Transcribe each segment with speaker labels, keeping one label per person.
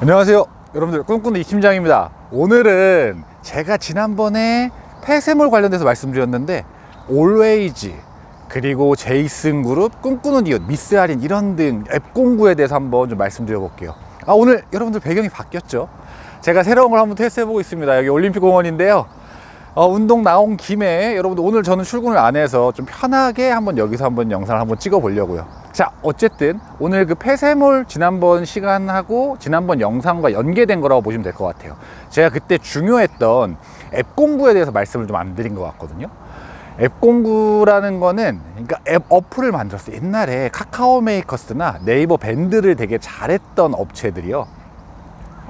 Speaker 1: 안녕하세요. 여러분들 꿈꾸는 이팀장입니다. 오늘은 제가 지난번에 폐쇄물 관련돼서 말씀드렸는데 올웨이즈 그리고 제이슨 그룹 꿈꾸는 이웃 미스 할인 이런 등 앱 공구에 대해서 한번 좀 말씀드려 볼게요. 아 오늘 여러분들 배경이 바뀌었죠? 제가 새로운 걸 한번 테스트 해보고 있습니다. 여기 올림픽 공원인데요 어, 운동 나온 김에 여러분들 오늘 저는 출근을 안 해서 좀 편하게 한번 여기서 한번 영상을 한번 찍어 보려고요. 자, 어쨌든 오늘 그 폐쇄물 지난번 시간하고 지난번 영상과 연계된 거라고 보시면 될 것 같아요. 제가 그때 중요했던 앱 공부에 대해서 말씀을 좀 안 드린 것 같거든요. 앱 공구라는 거는 그러니까 앱 어플을 만들었어요. 옛날에 카카오 메이커스나 네이버 밴드를 되게 잘했던 업체들이요.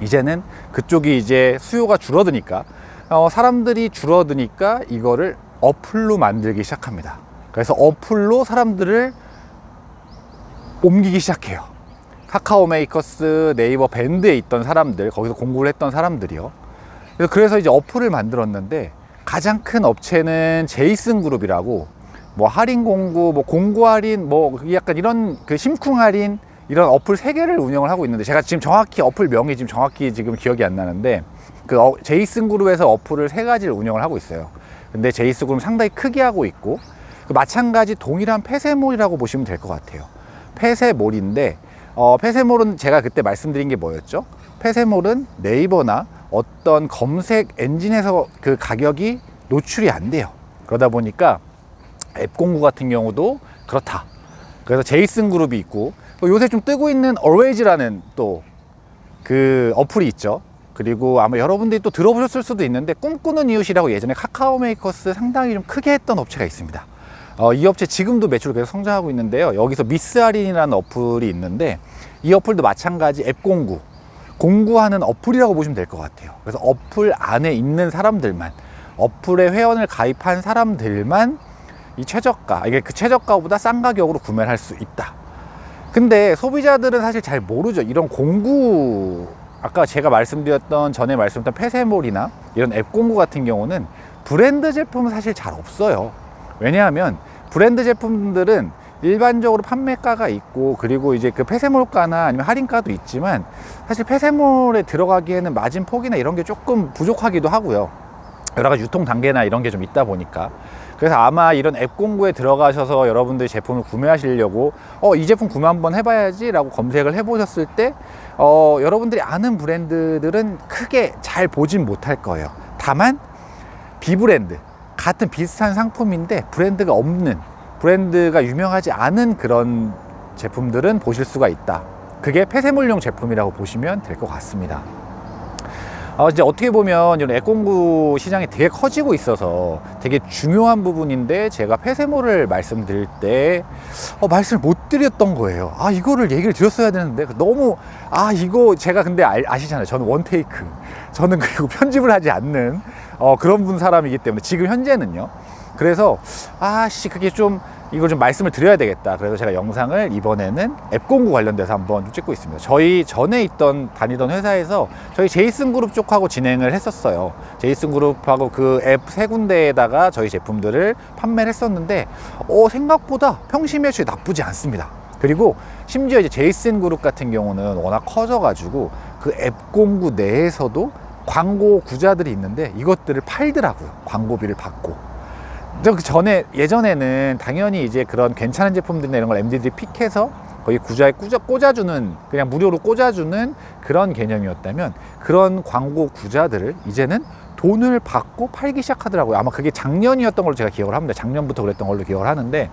Speaker 1: 이제는 그쪽이 이제 수요가 줄어드니까 어, 사람들이 줄어드니까 이거를 어플로 만들기 시작합니다. 그래서 어플로 사람들을 옮기기 시작해요. 카카오 메이커스, 네이버 밴드에 있던 사람들, 거기서 공부를 했던 사람들이요. 그래서, 그래서 이제 어플을 만들었는데 가장 큰 업체는 제이슨 그룹이라고 뭐 할인 공구, 뭐 공구 할인, 뭐 약간 이런 그 심쿵 할인 이런 어플 세 개를 운영을 하고 있는데 제가 지금 정확히 어플 명이 지금 정확히 지금 기억이 안 나는데 그 어, 제이슨 그룹에서 어플을 세 가지를 운영을 하고 있어요. 근데 제이슨 그룹 상당히 크게 하고 있고 그 마찬가지 동일한 폐쇄몰이라고 보시면 될 것 같아요. 폐쇄몰인데 어, 폐쇄몰은 제가 그때 말씀드린 게 뭐였죠? 폐쇄몰은 네이버나 어떤 검색 엔진에서 그 가격이 노출이 안 돼요. 그러다 보니까 앱 공구 같은 경우도 그렇다. 그래서 제이슨 그룹이 있고 또 요새 좀 뜨고 있는 Always라는 또 그 어플이 있죠. 그리고 아마 여러분들이 또 들어보셨을 수도 있는데 꿈꾸는 이웃이라고 예전에 카카오 메이커스 상당히 좀 크게 했던 업체가 있습니다. 어, 이 업체 지금도 매출 계속 성장하고 있는데요. 여기서 미스 할인이라는 어플이 있는데 이 어플도 마찬가지 앱 공구 공구하는 어플이라고 보시면 될 것 같아요. 그래서 어플 안에 있는 사람들만 어플에 회원을 가입한 사람들만 이 최저가 이게 그 최저가보다 싼 가격으로 구매를 할 수 있다. 근데 소비자들은 사실 잘 모르죠. 이런 공구 아까 제가 말씀드렸던 전에 말씀드렸던 폐쇄몰이나 이런 앱 공구 같은 경우는 브랜드 제품은 사실 잘 없어요. 왜냐하면 브랜드 제품들은 일반적으로 판매가가 있고 그리고 이제 그 폐쇄몰가나 아니면 할인가도 있지만 사실 폐쇄몰에 들어가기에는 마진 폭이나 이런 게 조금 부족하기도 하고요. 여러 가지 유통 단계나 이런 게 좀 있다 보니까 그래서 아마 이런 앱 공구에 들어가셔서 여러분들이 제품을 구매하시려고 어 이 제품 구매 한번 해봐야지 라고 검색을 해보셨을 때 어, 여러분들이 아는 브랜드들은 크게 잘 보진 못할 거예요. 다만 비브랜드 같은 비슷한 상품인데 브랜드가 없는 브랜드가 유명하지 않은 그런 제품들은 보실 수가 있다. 그게 폐쇄물용 제품이라고 보시면 될 것 같습니다. 어, 이제 어떻게 보면 이런 앱공구 시장이 되게 커지고 있어서 되게 중요한 부분인데 제가 폐쇄물을 말씀드릴 때 어, 말씀을 못 드렸던 거예요. 아 이거를 얘기를 드렸어야 되는데 너무 아 이거 제가 근데 아, 아시잖아요. 저는 원테이크. 저는 그리고 편집을 하지 않는 어, 그런 분 사람이기 때문에 지금 현재는요. 그래서 아씨 그게 좀 이걸 좀 말씀을 드려야 되겠다. 그래서 제가 영상을 이번에는 앱 공구 관련돼서 한번 좀 찍고 있습니다. 저희 전에 있던 다니던 회사에서 저희 제이슨 그룹 쪽하고 진행을 했었어요. 제이슨 그룹하고 그 앱 세 군데에다가 저희 제품들을 판매를 했었는데 어, 생각보다 평시 매출이 나쁘지 않습니다. 그리고 심지어 이제 제이슨 그룹 같은 경우는 워낙 커져가지고 그 앱 공구 내에서도 광고 구자들이 있는데 이것들을 팔더라고요. 광고비를 받고. 저그 전에 예전에는 당연히 이제 그런 괜찮은 제품들이나 이런 걸 MD들이 픽해서 거기 구자에 꽂아, 꽂아주는 그냥 무료로 꽂아주는 그런 개념이었다면 그런 광고 구자들을 이제는 돈을 받고 팔기 시작하더라고요. 아마 그게 작년이었던 걸로 제가 기억을 합니다. 작년부터 그랬던 걸로 기억을 하는데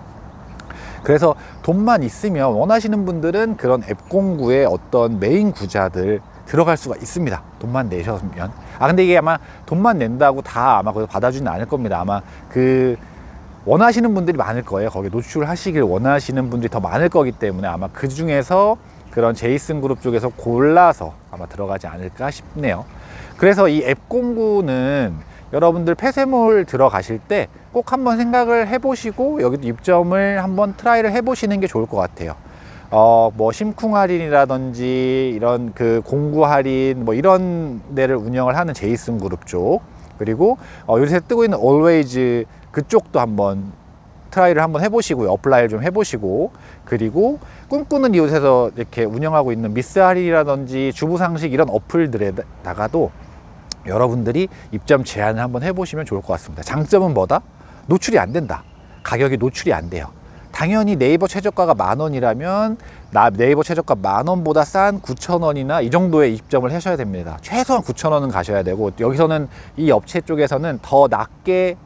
Speaker 1: 그래서 돈만 있으면 원하시는 분들은 그런 앱 공구의 어떤 메인 구자들 들어갈 수가 있습니다. 돈만 내셨으면. 아, 근데 이게 아마 돈만 낸다고 다 아마 거기서 받아주지는 않을 겁니다. 아마 그 원하시는 분들이 많을 거예요. 거기에 노출하시길 원하시는 분들이 더 많을 거기 때문에 아마 그 중에서 그런 제이슨 그룹 쪽에서 골라서 아마 들어가지 않을까 싶네요. 그래서 이 앱 공구는 여러분들 폐쇄몰 들어가실 때 꼭 한번 생각을 해보시고 여기도 입점을 한번 트라이를 해보시는 게 좋을 것 같아요. 어, 뭐, 심쿵 할인이라든지, 이런 그 공구 할인, 뭐, 이런 데를 운영을 하는 제이슨 그룹 쪽. 그리고, 어, 요새 뜨고 있는 always 그쪽도 한번 트라이를 한번 해보시고요. 어플라이를 좀 해보시고 그리고 꿈꾸는 이웃에서 이렇게 운영하고 있는 미스 할인이라든지 주부 상식 이런 어플들에다가도 여러분들이 입점 제안을 한번 해보시면 좋을 것 같습니다. 장점은 뭐다? 노출이 안 된다. 가격이 노출이 안 돼요. 당연히 네이버 최저가가 만 원이라면 나 네이버 최저가 만 원보다 싼 9천 원이나 이 정도의 입점을 하셔야 됩니다. 최소한 9천 원은 가셔야 되고 여기서는 이 업체 쪽에서는 더 낮게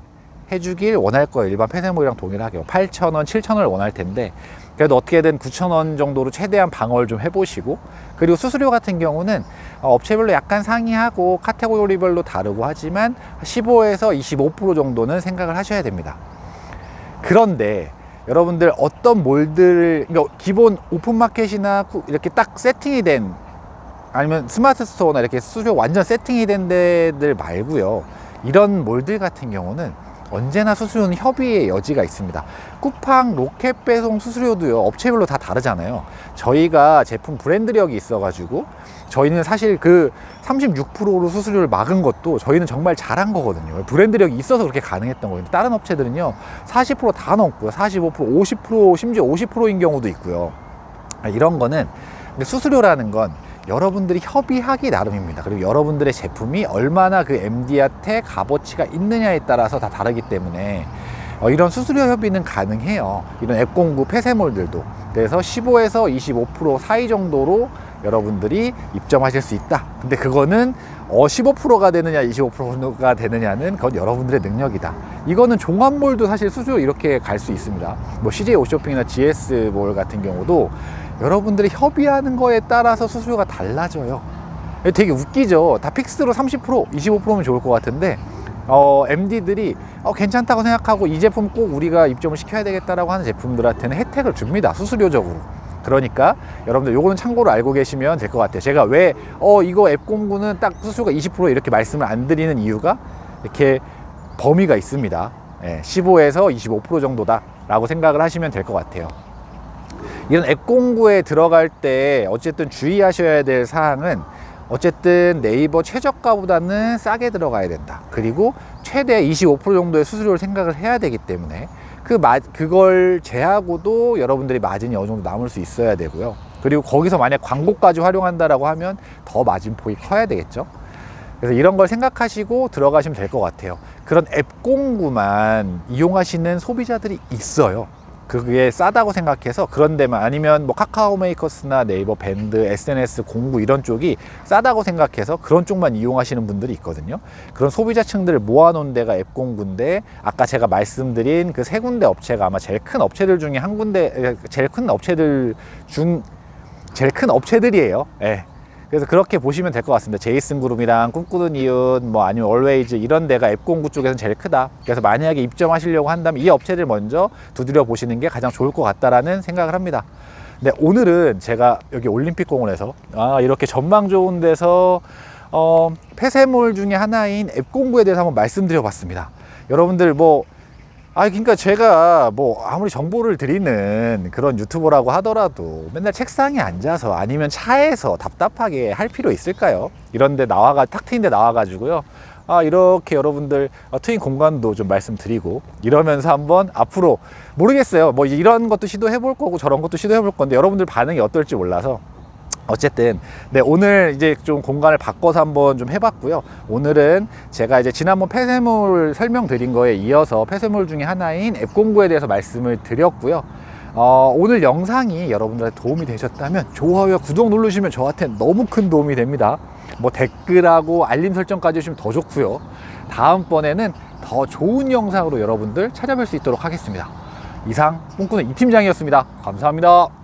Speaker 1: 해주길 원할 거예요. 일반 폐쇄물이랑 동일하게 8천 원, 7천 원을 원할 텐데 그래도 어떻게든 9천 원 정도로 최대한 방어를 좀 해보시고 그리고 수수료 같은 경우는 어, 업체별로 약간 상이하고 카테고리별로 다르고 하지만 15에서 25% 정도는 생각을 하셔야 됩니다. 그런데 여러분들 어떤 몰들 그러니까 기본 오픈마켓이나 쿠- 이렇게 딱 세팅이 된 아니면 스마트 스토어나 이렇게 수수료 완전 세팅이 된 데들 말고요. 이런 몰들 같은 경우는 언제나 수수료는 협의의 여지가 있습니다. 쿠팡 로켓 배송 수수료도요. 업체별로 다 다르잖아요. 저희가 제품 브랜드력이 있어가지고 저희는 사실 그 36%로 수수료를 막은 것도 저희는 정말 잘한 거거든요. 브랜드력이 있어서 그렇게 가능했던 거예요. 다른 업체들은요. 40%다 넘고요. 45%, 50%, 심지어 50%인 경우도 있고요. 아, 이런 거는 수수료라는 건 여러분들이 협의하기 나름입니다. 그리고 여러분들의 제품이 얼마나 그 MD한테 값어치가 있느냐에 따라서 다 다르기 때문에 어, 이런 수수료 협의는 가능해요. 이런 앱 공구 폐쇄몰들도. 그래서 15에서 25% 사이 정도로 여러분들이 입점하실 수 있다. 근데 그거는 어 15%가 되느냐 25%가 되느냐는 그건 여러분들의 능력이다. 이거는 종합몰도 사실 수수료 이렇게 갈 수 있습니다. 뭐 CJ 오쇼핑이나 GS몰 같은 경우도 여러분들이 협의하는 거에 따라서 수수료가 달라져요. 되게 웃기죠. 다 픽스로 30%, 25%면 좋을 것 같은데 어, MD들이 어, 괜찮다고 생각하고 이 제품 꼭 우리가 입점을 시켜야 되겠다라고 하는 제품들한테는 혜택을 줍니다. 수수료적으로. 그러니까 여러분들 요거는 참고로 알고 계시면 될 것 같아요. 제가 왜 어 이거 앱 공구는 딱 수수료가 20% 이렇게 말씀을 안 드리는 이유가 이렇게 범위가 있습니다. 예, 15에서 25% 정도다라고 생각을 하시면 될 것 같아요. 이런 앱 공구에 들어갈 때 어쨌든 주의하셔야 될 사항은 어쨌든 네이버 최저가보다는 싸게 들어가야 된다. 그리고 최대 25% 정도의 수수료를 생각을 해야 되기 때문에 그 마, 그걸 제하고도 여러분들이 마진이 어느 정도 남을 수 있어야 되고요. 그리고 거기서 만약 광고까지 활용한다라고 하면 더 마진폭이 커야 되겠죠. 그래서 이런 걸 생각하시고 들어가시면 될 것 같아요. 그런 앱 공구만 이용하시는 소비자들이 있어요. 그게 싸다고 생각해서 그런 데만 아니면 뭐 카카오 메이커스나 네이버 밴드, SNS 공구 이런 쪽이 싸다고 생각해서 그런 쪽만 이용하시는 분들이 있거든요. 그런 소비자층들을 모아놓은 데가 앱 공구인데 아까 제가 말씀드린 그 세 군데 업체가 아마 제일 큰 업체들 중에 한 군데 제일 큰 업체들 중 제일 큰 업체들이에요. 예. 그래서 그렇게 보시면 될 것 같습니다. 제이슨 그룹이랑 꿈꾸는 이웃, 뭐 아니면 얼웨이즈 이런 데가 앱 공구 쪽에서는 제일 크다. 그래서 만약에 입점하시려고 한다면 이 업체들 먼저 두드려 보시는 게 가장 좋을 것 같다라는 생각을 합니다. 근데 오늘은 제가 여기 올림픽 공원에서 아, 이렇게 전망 좋은 데서 어, 폐쇄물 중에 하나인 앱 공구에 대해서 한번 말씀드려 봤습니다. 여러분들 뭐 아, 그러니까 제가 뭐 아무리 정보를 드리는 그런 유튜버라고 하더라도 맨날 책상에 앉아서 아니면 차에서 답답하게 할 필요 있을까요? 이런데 나와가 탁 트인 데 나와가지고요. 아 이렇게 여러분들 어, 트인 공간도 좀 말씀드리고 이러면서 한번 앞으로 모르겠어요. 뭐 이런 것도 시도해 볼 거고 저런 것도 시도해 볼 건데 여러분들 반응이 어떨지 몰라서 어쨌든 네 오늘 이제 좀 공간을 바꿔서 한번 좀 해봤고요. 오늘은 제가 이제 지난번 폐쇄물 설명드린 거에 이어서 폐쇄물 중에 하나인 앱 공구에 대해서 말씀을 드렸고요. 어, 오늘 영상이 여러분들한테 도움이 되셨다면 좋아요, 구독 누르시면 저한테 너무 큰 도움이 됩니다. 뭐 댓글하고 알림 설정까지 해주시면 더 좋고요. 다음번에는 더 좋은 영상으로 여러분들 찾아뵐 수 있도록 하겠습니다. 이상 꿈꾸는 이 팀장이었습니다. 감사합니다.